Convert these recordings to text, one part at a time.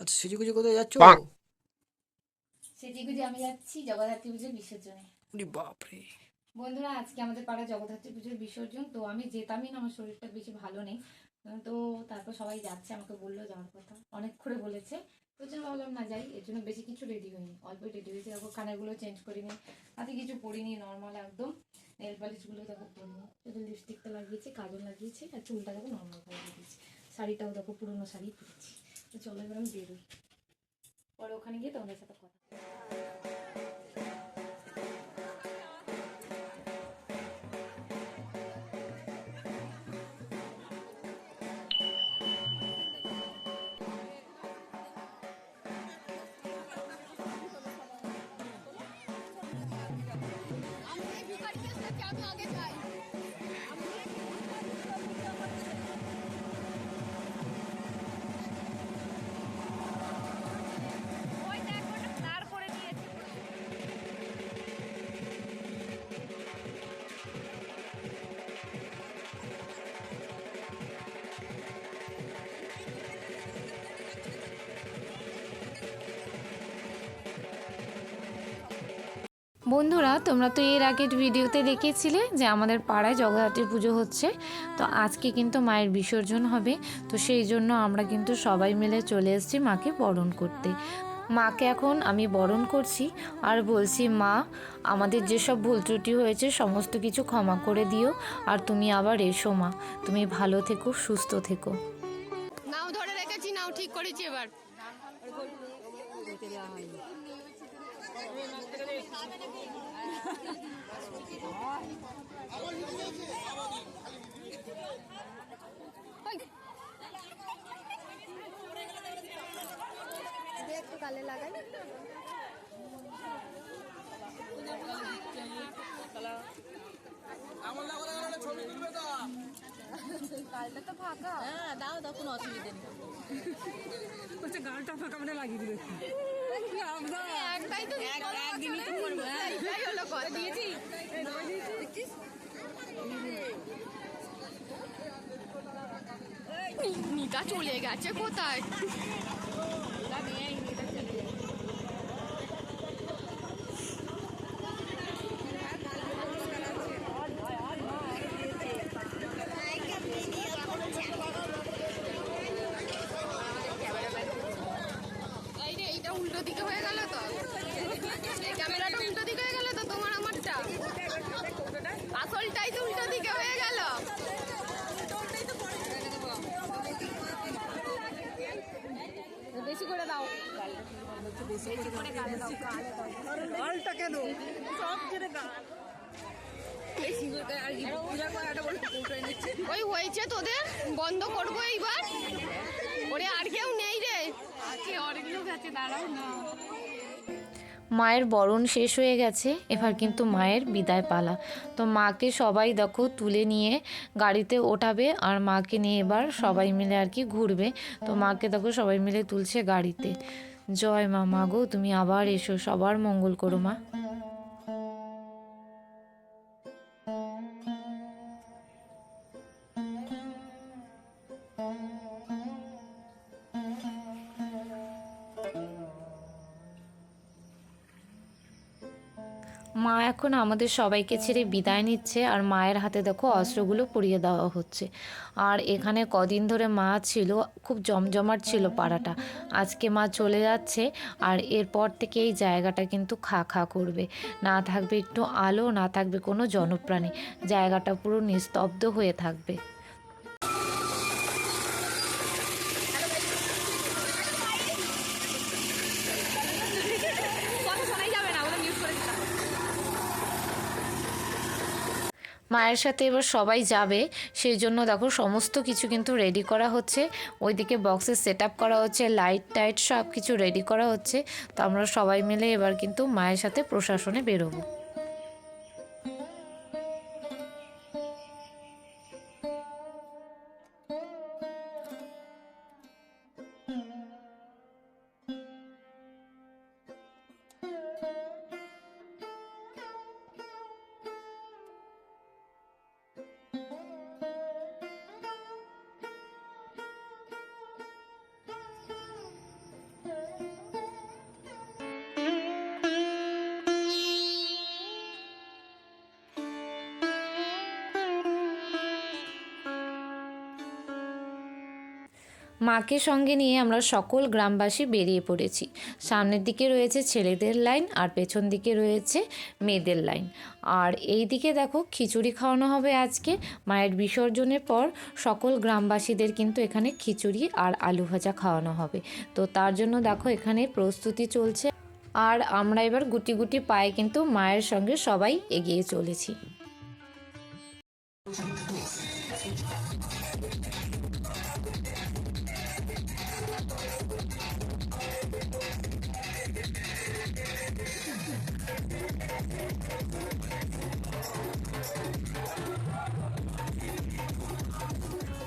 আচ্ছা সেজেগুজে কোথায় যাচ্ছ? সেটিগুজি আমি যাচ্ছি জগদ্ধাত্রী পুজোর বিসর্জনে। বাপরে! বন্ধুরা আজকে আমাদের পাড়া জগদ্ধাত্রী পুজোর বিসর্জন তো আমি যেতামই না আমার শরীরটা বেশি ভালো নেই। তো তারপর সবাই যাচ্ছে আমাকে বলল যাওয়ার কথা। অনেক করে বলেছে। জন্য ভাবলাম না যাই, এর জন্য বেশি কিছু রেডি হয়নি। অল্প রেডি হয়েছে, দেখো কানারগুলো চেঞ্জ করিনি হাতে কিছু পরিনি নর্মাল একদম। নেল পালিশগুলো দেখো পরিনি। শুধু লিপস্টিকটা লাগিয়েছি, কাজল লাগিয়েছি, আর চুলটা দেখো নর্মাল করে দিয়েছি শাড়িটাও দেখো পুরোনো শাড়ি পরেছি। তো চলো এবার আমি বেরোই। পরে ওখানে গিয়ে তোমাদের সাথে কথা চাপ লাগে যায় বন্ধুরা, তোমরা তো এর আগের ভিডিওতে দেখেছিলে যে আমাদের পাড়ায় জগদ্ধাত্রী পুজো হচ্ছে। তো আজকে কিন্তু মায়ের বিসর্জন হবে। তো সেই জন্য আমরা কিন্তু সবাই মিলে চলে এসেছি মাকে বরণ করতে। মাকে এখন আমি বরণ করছি আর বলছি, মা, আমাদের যেসব ভুল ত্রুটি হয়েছে সমস্ত কিছু ক্ষমা করে দিও আর তুমি আবার এসো, মা। তুমি ভালো থেকো, সুস্থ থেকো। নাও ধরে রেখেছি, নাও ঠিক করেছি এবার। কালে লাগাই। কালটা তো ফাঁকা। হ্যাঁ দাও দাও কোনো অসুবিধা নেই। বলছে গানটা ফাঁকা মানে লাগিয়ে দিবে। একটাই তো একদিনই তো করব হ্যাঁ। এটাই হলো কথা। দিয়েছি। নিতা চলে গেছে কোথায় রে এইটা উল্টো দিকে হয়ে গেল তো এই ক্যামেরাটা উল্টো দিকে হয়ে গেল তো তোমার আমারটা আসলটাই তো উল্টো দিকে হয়ে গেল বেশি করে দাও গালটা কেন? ওই হয়েছে তোদের? বন্ধ করব এইবার? ওরে আর কেউ নেই রে। আছে দাঁড়াও না। মায়ের বরণ শেষ হয়ে গেছে এবার কিন্তু মায়ের বিদায় পালা। তো মাকে সবাই দেখো তুলে নিয়ে গাড়িতে ওঠাবে আর মাকে নিয়ে এবার সবাই মিলে আর কি ঘুরবে। তো মাকে দেখো সবাই মিলে তুলছে গাড়িতে। জয় মা মাগো তুমি আবার এসো সবার মঙ্গল করো মা। মা এখন আমাদের সবাইকে ছেড়ে বিদায় নিচ্ছে আর মায়ের হাতে দেখো অস্ত্রগুলো পুড়িয়ে দেওয়া হচ্ছে। আর এখানে কদিন ধরে মা ছিল, খুব জমজমাট ছিল পাড়াটা। আজকে মা চলে যাচ্ছে আর এরপর থেকে এই জায়গাটা কিন্তু খা খা করবে। না থাকবে একটু আলো, না থাকবে কোনো জনপ্রাণী। জায়গাটা পুরো নিস্তব্ধ হয়ে থাকবে। মায়ের সাথে এবার সবাই যাবে, সেই জন্য দেখো সমস্ত কিছু কিন্তু রেডি করা হচ্ছে। ওইদিকে বক্সের সেট করা হচ্ছে লাইট টাইট সব কিছু রেডি করা হচ্ছে। তো আমরা সবাই মিলে এবার কিন্তু মায়ের সাথে প্রশাসনে বেরোবো। মাকে সঙ্গে নিয়ে আমরা সকল গ্রামবাসী বেরিয়ে পড়েছি। সামনের দিকে রয়েছে ছেলেদের লাইন আর পেছন দিকে রয়েছে মেয়েদের লাইন। আর এই দিকে দেখো খিচুড়ি খাওয়ানো হবে আজকে। মায়ের বিসর্জনের পর সকল গ্রামবাসীদের কিন্তু এখানে খিচুড়ি আর আলু ভাজা খাওয়ানো হবে। তো তার জন্য দেখো এখানে প্রস্তুতি চলছে। আর আমরা এবার গুটি গুটি পায়ে কিন্তু মায়ের সঙ্গে সবাই এগিয়ে চলেছি।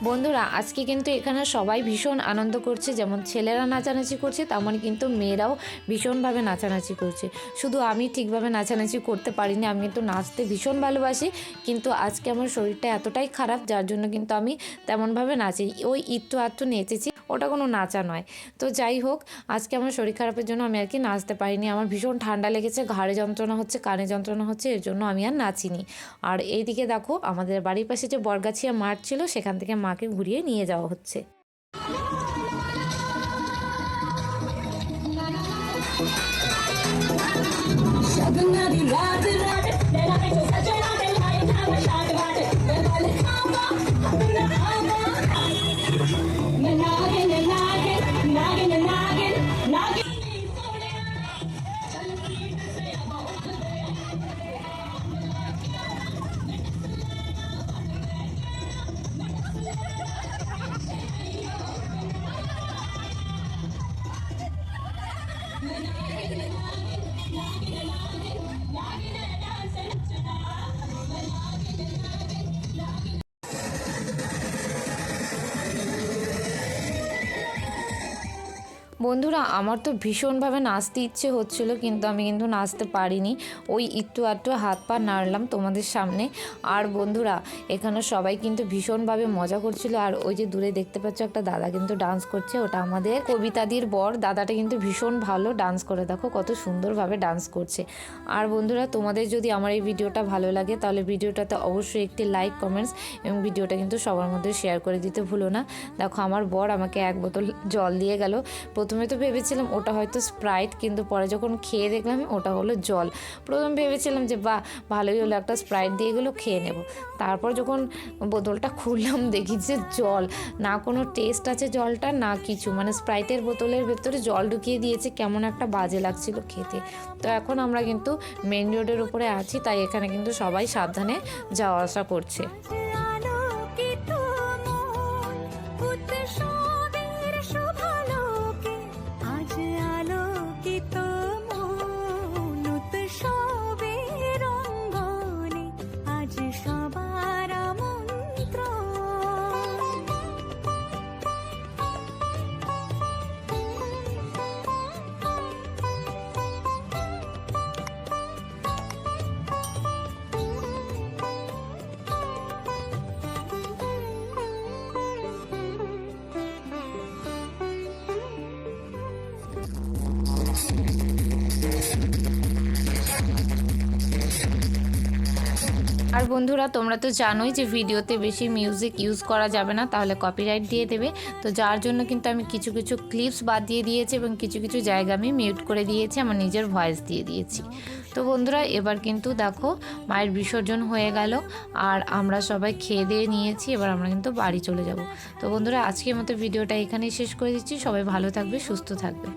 বন্ধুরা, আজকে কিন্তু এখানে সবাই ভীষণ আনন্দ করছে। যেমন ছেলেরা নাচানাচি করছে, তেমন কিন্তু মেয়েরাও ভীষণভাবে নাচানাচি করছে। শুধু আমি ঠিকভাবে নাচানাচি করতে পারিনি, আমি কিন্তু নাচতে ভীষণ ভালোবাসি। কিন্তু আজকে আমার শরীরটা এতটাই খারাপ, যার জন্য কিন্তু আমি তেমনভাবে নাচি। ওই ইত্তু আত্তু নেচেছি, ওটা কোনো নাচা নয়। তো যাই হোক, আজকে আমার শরীর খারাপের জন্য আমি আর কি নাচতে পারিনি। আমার ভীষণ ঠান্ডা লেগেছে, ঘাড়ে যন্ত্রণা হচ্ছে, কানে যন্ত্রণা হচ্ছে, এর জন্য আমি আর নাচিনি। আর এইদিকে দেখো, আমাদের বাড়ির পাশে যে বরগাছিয়া মাঠ ছিল, সেখান থেকে মাকে ঘুরিয়ে নিয়ে যাওয়া হচ্ছে। বন্ধুরা, আমার তো ভীষণভাবে নাচতে ইচ্ছে হচ্ছিল, কিন্তু আমি কিন্তু নাচতে পারিনি। ওই একটু আধটু হাত পা নাড়লাম তোমাদের সামনে। আর বন্ধুরা, এখানে সবাই কিন্তু ভীষণভাবে মজা করছিল। আর ওই যে দূরে দেখতে পাচ্ছ, একটা দাদা কিন্তু ডান্স করছে। ওটা আমাদের কবিতাদির বর। দাদাটা কিন্তু ভীষণ ভালো ডান্স করে। দেখো কত সুন্দরভাবে ডান্স করছে। আর বন্ধুরা, তোমাদের যদি আমার এই ভিডিওটা ভালো লাগে, তাহলে ভিডিওটাতে অবশ্যই একটি লাইক কমেন্টস এবং ভিডিওটা কিন্তু সবার মধ্যে শেয়ার করে দিতে ভুলো না। দেখো, আমার বর আমাকে এক বোতল জল দিয়ে গেল। প্রথমে তো ভেবেছিলাম ওটা হয়তো স্প্রাইট কিন্তু পরে যখন খেয়ে দেখলাম ওটা হলো জল। প্রথম ভেবেছিলাম যে, বাহ, ভালোই হলো একটা স্প্রাইট দিয়ে গেলো খেয়ে নেব। তারপর যখন বোতলটা খুললাম, দেখি যে জল। না কোনো টেস্ট আছে জলটা, না কিছু। মানে স্প্রাইটের বোতলের ভেতরে জল ঢুকিয়ে দিয়েছে, কেমন একটা বাজে লাগছিল খেতে। তো এখন আমরা কিন্তু মেন রোডের উপরে আছি, তাই এখানে কিন্তু সবাই সাবধানে যাওয়া আসা করছে। আর বন্ধুরা, তোমরা তো জানোই যে ভিডিওতে বেশি মিউজিক ইউজ করা যাবে না, তাহলে কপিরাইট দিয়ে দেবে। তো যার জন্য কিন্তু আমি কিছু কিছু ক্লিপস বাদ দিয়ে দিয়েছি এবং কিছু কিছু জায়গা আমি মিউট করে দিয়েছি, আমার নিজের ভয়েস দিয়ে দিয়েছি। তো বন্ধুরা, এবার কিন্তু দেখো, মায়ের বিসর্জন হয়ে গেল, আর আমরা সবাই খেয়ে দিয়ে নিয়েছি, এবার আমরা কিন্তু বাড়ি চলে যাব। তো বন্ধুরা, আজকের মতো ভিডিওটা এখানেই শেষ করে দিচ্ছি, সবাই ভালো থাকবে, সুস্থ থাকবে।